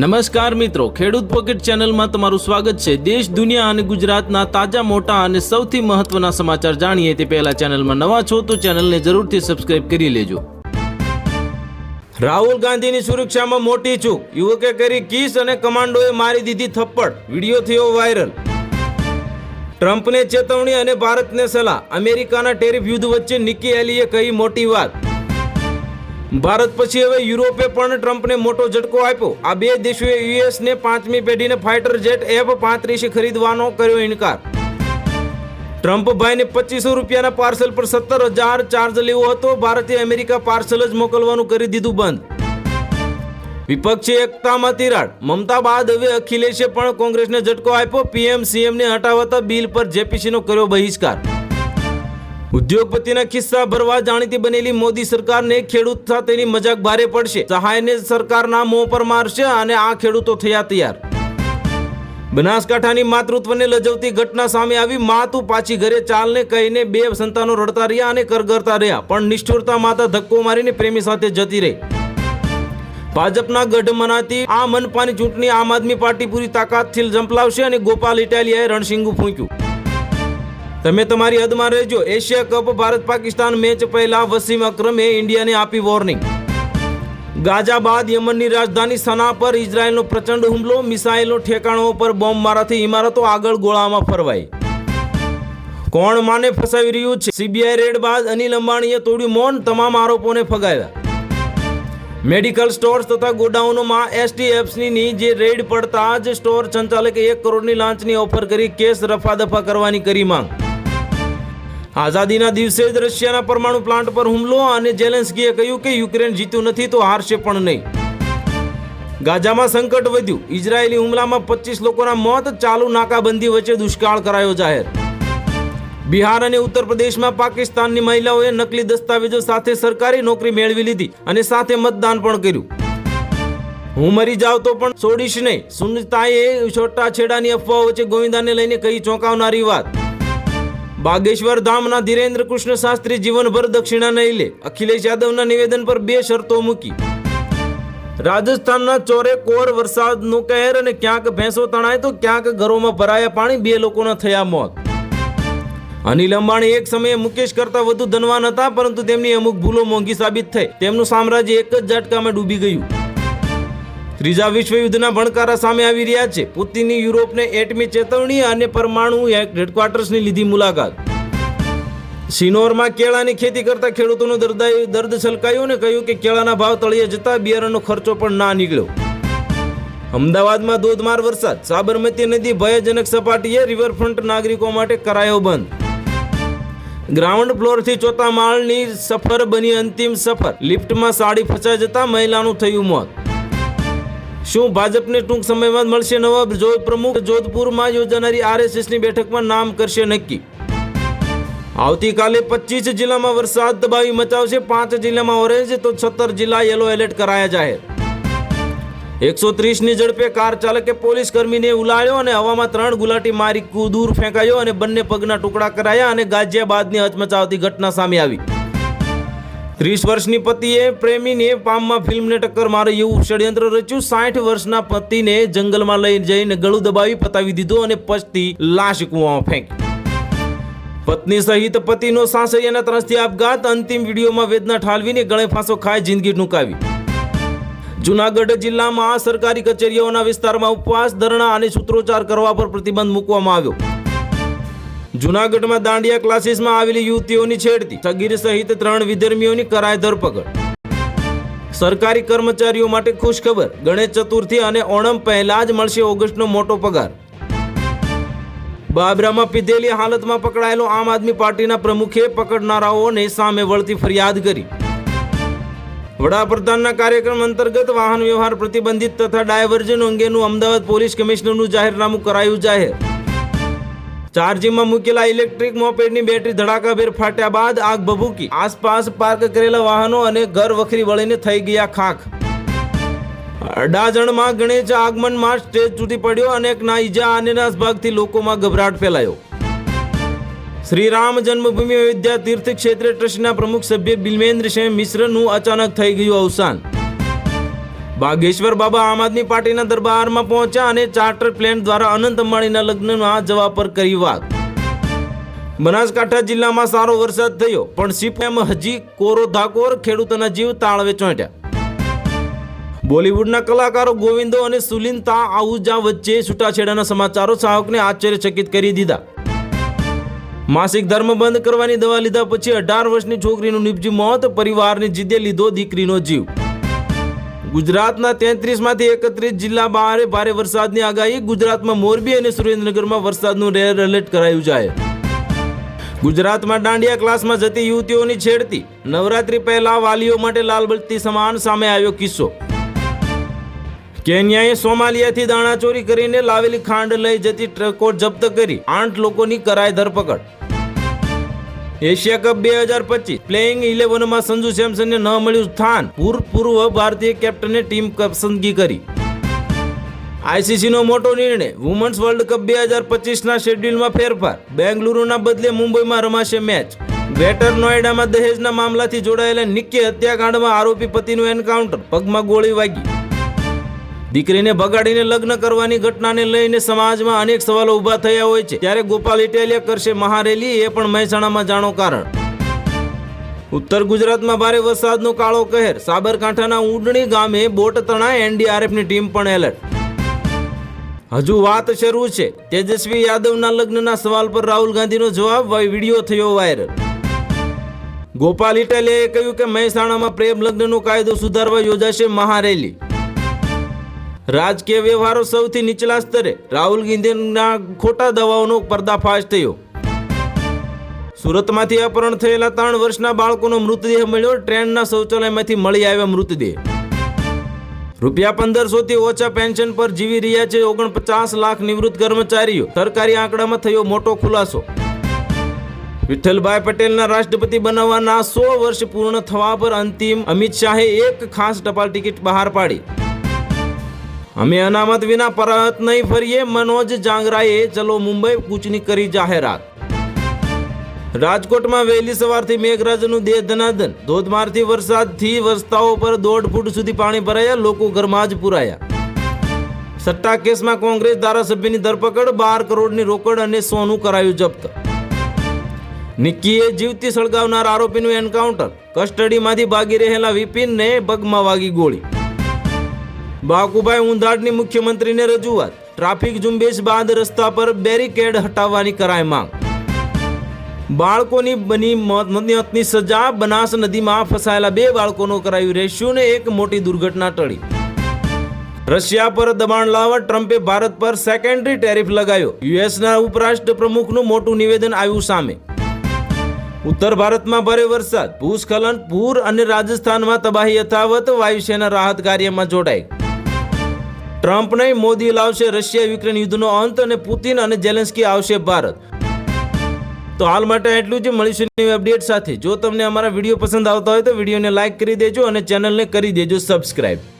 નમસ્કાર મિત્રો, ખેડૂત પોકેટ ચેનલમાં તમારું સ્વાગત છે. દેશ, દુનિયા અને ગુજરાતના તાજા, મોટા અને સૌથી મહત્વના સમાચાર જાણીએ તે પહેલા ચેનલમાં નવા છો તો ચેનલને જરૂરથી સબસ્ક્રાઇબ કરી લેજો. રાહુલ ગાંધીની સુરક્ષામાં મોટી ચૂક. યુવકે કરી કિસ અને કમાન્ડોએ મારી દીધી થપ્પડ. વીડિયો થયો વાયરલ. ટ્રમ્પને ચેતવણી અને ભારતને સલાહ. અમેરિકાના ટેરિફ યુદ્ધ વચ્ચે નિકી એલીએ કહી મોટી વાત. ભારત પછી હવે યુરોપે પણ ટ્રમ્પને મોટો ઝટકો આપ્યો. આ બે દેશોએ યુએસને પાંચમી પેઢીને ફાઇટર જેટ એફ પાંત્રીસ ખરીદવાનો કર્યો ઇનકાર. ટ્રમ્પ ભાઈને પચીસો રૂપિયાના પાર્સલ પર સત્તર હજાર ચાર્જ લેવો હતો. ભારતે અમેરિકા પાર્સલ જ મોકલવાનું કરી દીધું બંધ. વિપક્ષી એકતામાં તિરાડ. મમતા બાદ હવે અખિલેશે પણ કોંગ્રેસને ઝટકો આપ્યો. પીએમ સીએમને હટાવતા બિલ પર જેપીસીનો કર્યો બહિષ્કાર. ઉદ્યોગપતિના ખિસ્સા ભરવા જાણીતી બનેલી મોદી સરકારને ખેડૂત સાથેની મજાક ભારે પડશે. સહાયને સરકારના મોં પર મારશે અને આ ખેડૂતો થયા તૈયાર. બનાસકાંઠાની માતૃત્વને લજવતી ઘટના સામે આવી. મા તું પાછી ઘરે ચાલને કહીને બે સંતાનો રડતા રહ્યા અને કરગરતા રહ્યા, પણ નિષ્ઠુરતા માતા ધક્કો મારીને પ્રેમી સાથે જતી રહી. ભાજપના ગઢ મનાતી આ મનપાની ચૂંટણી આમ આદમી પાર્ટી પૂરી તાકાતથી ઝંપલાવશે અને ગોપાલ ઇટાલિયાએ રણસિંગુ ફૂંક્યું. તમે તમારી હદમાં રહેજો. Asia cup, Bharat Pakistan match પહેલા વસીમ અક્રમે ઇન્ડિયાને આપી વોર્નિંગ. ગાઝા બાદ યમનની રાજધાની સના પર ઇઝરાયલનો પ્રચંડ હુમલો, મિસાઇલનો ઠેકાણો પર બોમ્બ મારાથી ઇમારતો આગળ ગોળામાં ફરવાઈ. કોણ માને ફસાવી રહ્યું છે? સીબીઆઈ રેડ બાદ અનિલ અંબાણીએ તોડ્યું મૌન, તમામ આરોપોને ફગાવ્યા. મેડિકલ સ્ટોર્સ તથા ગોડાઉનોમાં એસટીએફસીની જે રેડ પડતા જ સ્ટોર સંચાલકે એક કરોડની લાંચની ઓફર કરી, કેસ રફાદફા કરવાની કરી માંગ. આઝાદીના દિવસે જ રશિયાના પરમાણુ પ્લાન્ટ પર હુમલો અને જેલેન્સ્કીએ કહ્યું કે યુક્રેન જીત્યું નથી તો હારશે પણ નહીં. ગાઝામાં સંકટ વધ્યું. ઇઝરાયેલી હુમલામાં પચીસ લોકોના મોત, ચાલુ નાકાબંધી વચ્ચે દુષ્કાળ કરાયો જાહેર. બિહાર અને ઉત્તર પ્રદેશમાં પાકિસ્તાનની મહિલાઓએ નકલી દસ્તાવેજો સાથે સરકારી નોકરી મેળવી લીધી અને સાથે મતદાન પણ કર્યું. હું મરી જાવ તો પણ છોડીશ નહીં. સુનિતાએ છોટા છેડાની અફવાઓ વચ્ચે ગોવિંદાને લઈને કહી ચોંકાવનારી વાત. બાગેશ્વર ધામના ધીરેન્દ્ર કૃષ્ણ શાસ્ત્રી જીવનભર દક્ષિણા નહીં લે અખિલેશ યાદવના નિવેદન પર બે શરતો મૂકી. રાજસ્થાનના ચોરે કોર વરસાદનો કહેર અને ક્યાંક ભેંસો તણાય તો ક્યાંક ઘરોમાં ભરાયા પાણી બે લોકોના થયા મોત. અનિલ અંબાણી એક સમયે મુકેશ કરતા વધુ ધનવાન હતા, પરંતુ તેમની અમુક ભૂલો મોંઘી સાબિત થઈ. તેમનું સામ્રાજ્ય એક જ ઝટકામાં ડૂબી ગયું. ત્રીજા વિશ્વયુદ્ધના ભણકારા સામે આવી રહ્યા છે. પુતિનની યુરોપને એટમી ચેતવણી અને પરમાણુ હેડક્વાર્ટર્સની લીધી મુલાકાત. સિનોરમાં કેળાની ખેતી કરતા ખેડૂતોનો દર્દાય દર્દ છલકાયું અને કહ્યું કે કેળાના ભાવ તળિયે જતા બિયારણનો ખર્ચો પણ ના નીકળ્યો. અમદાવાદમાં ધોધમાર વરસાદ. સાબરમતી નદી ભયજનક સપાટીએ રિવરફ્રન્ટ નાગરિકો માટે કરાયો બંધ. ગ્રાઉન્ડ ફ્લોરથી ચોથા માળની સફર બની અંતિમ સફર. લિફ્ટમાં સાડી ફસાઈ જતા મહિલાનું થયું મોત. શું ભાજપને ટૂંક સમયમાં મળશે નવા જોધ પ્રમુખ જોધપુરમાં યોજાનારી આરએસએસની બેઠકમાં નામ કરશે નક્કી? આવતીકાલે પચીસ જિલ્લામાં વરસાદ દબાવી મચાવશે, પાંચ જિલ્લામાં ઓરેન્જ, તો સત્તર જિલ્લા યલો એલર્ટ કરાયા જાહેર. એકસો ત્રીસની ઝડપે કાર ચાલકે પોલીસ કર્મીને ઉલાળ્યો અને હવામાં ત્રણ ગુલાટી મારી કુદૂર ફેંકાયો અને બંને પગના ટુકડા કરાયા અને ગાઝિયાબાદની હચમચાવતી ઘટના સામે આવી. ત્રીસ વર્ષની પતિએ પ્રેમીને પામમાં ફિલ્મને ટક્કર મારે એવું ષડયંત્ર રચ્યું. સાઠ વર્ષના પતિને જંગલમાં લઈ જઈને ગળું દબાવી પતાવી દીધો અને પછી લાશ કૂવામાં ફેંકી. પત્ની સહિત પતિનો સાસરિયાના ત્રણથી આપઘાત. અંતિમ વિડીયોમાં વેદના ઠાલવીને ગળે ફાંસો ખાઈ જિંદગી ટૂંકાવી. જુનાગઢ જિલ્લામાં સરકારી કચેરીઓના વિસ્તારમાં ઉપવાસ, ધરણા અને સૂત્રોચ્ચાર કરવા પર પ્રતિબંધ મૂકવામાં આવ્યો. જુનાગઢમાં દાંડિયા ક્લાસીસમાં આવેલી યુવતીઓની છેડતી. સગીર સહિત ત્રણ વિધર્મીઓની કરાય ધરપકડ. સરકારી કર્મચારીઓ માટે ખુશ ખબર ગણેશ ચતુર્થી અને ઓણમ પહેલા જ મળશે ઓગસ્ટનો મોટો પગાર. બાબરામાં પીધેલી હાલતમાં પકડાયેલો આમ આદમી પાર્ટીના પ્રમુખે પકડનારાઓને સામે વળતી ફરિયાદ કરી. વડાપ્રધાનના કાર્યક્રમ અંતર્ગત વાહન વ્યવહાર પ્રતિબંધિત તથા ડાયવર્ઝન અંગેનું અમદાવાદ પોલીસ કમિશનરનું જાહેરનામું કરાયું જાહેર. ચાર્જિંગમાં મૂકેલા ઇલેક્ટ્રિક મોપેડની બેટરી ધડાકાભેર ફાટ્યા બાદ આગ ભભૂકી. આસપાસ પાર્ક કરેલા વાહનો અને ઘર વખરી વળીને થઈ ગયા ખાખ. અડાજણમાં ગણેશ આગમનમાં સ્ટેજ તૂટી પડ્યો અનેકના ઈજા અને નાસભાગથી લોકોમાં ગભરાટ ફેલાયો. શ્રી રામ જન્મભૂમિ અયોધ્યા તીર્થ ક્ષેત્ર ટ્રસ્ટના પ્રમુખ સભ્ય બિલમેન્દ્રસિંહ મિશ્રનું અચાનક થઈ ગયું અવસાન. બાગેશ્વર બાબા આમ આદમી પાર્ટીના દરબારમાં પહોંચ્યા અને ચાર્ટર પ્લેન દ્વારા અનંત અંબાણીના લગ્નમાં જવા પર કરી વાત. બનાસકાંઠા જિલ્લામાં સારો વરસાદ થયો, પણ સીપીએમ હજી કોરો ધાકોર ખેડૂતોના જીવ તાળવે ચોંટ્યા. બોલિવૂડના કલાકારો ગોવિંદો અને સુલિનતા આહુજા વચ્ચે છૂટાછેડાના સમાચારો ચાહકને આશ્ચર્યચકિત કરી દીધા. માસિક ધર્મ બંધ કરવાની દવા લીધા પછી અઢાર વર્ષની છોકરીનું નિપજ્યું મોત, પરિવારની જીદે લીધો દીકરીનો જીવ. ગુજરાતના તેત્રીસમાંથી એકત્રીસ જિલ્લા બહારે ભારે વરસાદની આગાહી. ગુજરાતમાં મોરબી અને સુરેન્દ્રનગરમાં વરસાદનું રેડ એલર્ટ કરાયું જાય. ગુજરાતમાં દાંડિયા ક્લાસમાં જતી યુવતીઓની છેડતી. નવરાત્રી પહેલા વાલીઓ માટે લાલબત્તી સમાન સામે આવ્યો કિસ્સો. કેન્યાએ સોમાલિયાથી દાણા ચોરી કરીને લાવેલી ખાંડ લઈ જતી ટ્રકો જપ્ત કરી. આઠ લોકોની કરાય ધરપકડ. એશિયા કપ બે હજાર પચીસ. પ્લેઇંગ ઇલેવનમાં સંજુ સેમસનને ન મળ્યું સ્થાન. ભૂતપૂર્વ ભારતીય કેપ્ટને ટીમ પસંદગી કરી. આઈસીસીનો મોટો નિર્ણય. વુમન્સ વર્લ્ડ કપ બે હજાર પચીસના શેડ્યુલમાં ફેરફાર. બેંગલુરુના બદલે મુંબઈમાં રમાશે મેચ ગ્રેટર નોઈડામાં દહેજના મામલાથી જોડાયેલા નિક્કી હત્યાકાંડમાં આરોપી પતિનું એન્કાઉન્ટર પગમાં ગોળી વાગી. દીકરીને ભગાડીને લગ્ન કરવાની ઘટનાને લઈને સમાજમાં અનેક સવાલો ઊભા થયા હોય છે. ત્યારે ગોપાલ ઇટાલિયા કરશે મહારેલી, એ પણ મહેસાણામાં જાણો કારણ. ઉત્તર ગુજરાતમાં ભારે વરસાદનો કાળો કહેર. સાબરકાંઠાના ઉડણી ગામે બોટ તણાય એનડીઆરએફની ટીમ પણ એલર્ટ. હજુ વાત શરૂ છે. તેજસ્વી યાદવના લગ્નના સવાલ પર રાહુલ ગાંધીનો જવાબ વીડિયો થયો વાયરલ. ગોપાલ ઇટાલિયાએ કહ્યું કે મહેસાણામાં પ્રેમ લગ્નનો કાયદો સુધારવા યોજાશે મહારેલી. રાજકીય વ્યવહારો સૌથી નીચલા સ્તરે રાહુલ ગાંધીના ખોટા દવાઓનો પર્દાફાશ થયો. સુરતમાંથી અપહરણ થયેલા ત્રણ વર્ષના બાળકોનો મૃતદેહ મળ્યો, ટ્રેનના શૌચાલયમાંથી મળી આવ્યા મૃતદેહ. રૂપિયા પંદરસોથી ઓછા પેન્શન પર જીવી રહ્યા છે ઓગણપચાસ લાખ નિવૃત્ત કર્મચારીઓ. સરકારી આંકડામાં થયો મોટો ખુલાસો. વિઠ્ઠલભાઈ પટેલના રાષ્ટ્રપતિ બનાવવાના સો વર્ષ પૂર્ણ થવા પર અંતિમ અમિત શાહે એક ખાસ ટપાલ ટિકિટ બહાર પાડી. અમે અનામત વિના પરત નહીં ફરીએ, મનોજ જાંગરાએ ચલો મુંબઈ કૂચની કરી જાહેરાત. રાજકોટમાં વહેલી સવારથી મેઘરાજનું દેહ ધનાધન. ધોધમારથી વરસાદથી રસ્તાઓ પર દોઢ ફૂટ સુધી પાણી ભરાયા, લોકો ઘરમાં જ પુરાયા. સટ્ટા કેસમાં કોંગ્રેસ ધારાસભ્યની ધરપકડ, બાર કરોડની રોકડ અને સોનું કરાયું જપ્ત. નિક્કીએ જીવતી સળગાવનાર આરોપીનું એન્કાઉન્ટર. કસ્ટડીમાંથી ભાગી રહેલા વિપિનને પગમાં વાગી ગોળી. બાકુભાઈ ઉંધાડની મુખ્યમંત્રીને રજૂઆત. ટ્રાફિક ઝુંબેશ બાદ રસ્તા પર બેરીકેડ હટાવવાની કરાય માંગ. બાળકોની બની મોતની સજા, બનાસ નદીમાં ફસાયેલા બે બાળકોનો કરાયું રેસ્ક્યુ ને એક મોટી દુર્ઘટના ટળી. રશિયા પર દબાણ લાવવા ટ્રમ્પે ભારત પર સેકન્ડરી ટેરિફ લગાવ્યો. યુએસના ઉપરાષ્ટ્ર પ્રમુખનું મોટું નિવેદન આવ્યું સામે. ઉત્તર ભારતમાં ભારે વરસાદ, ભૂસ્ખલન, પૂર અને રાજસ્થાનમાં તબાહી યથાવત, વાયુસેના રાહત કાર્યમાં જોડાઈ. ટ્રમ્પ નહીં મોદી લાવશે રશિયા યુક્રેન યુદ્ધનો અંત અને પુતિન અને જેલેન્સ્કી આવશે ભારત. તો હાલ માટે એટલું જ. મળીશું નવી અપડેટ સાથે. જો તમને અમારા વીડિયો પસંદ આવતા હોય તો વિડીયોને લાઇક કરી દેજો અને ચેનલને કરી દેજો સબસ્ક્રાઇબ.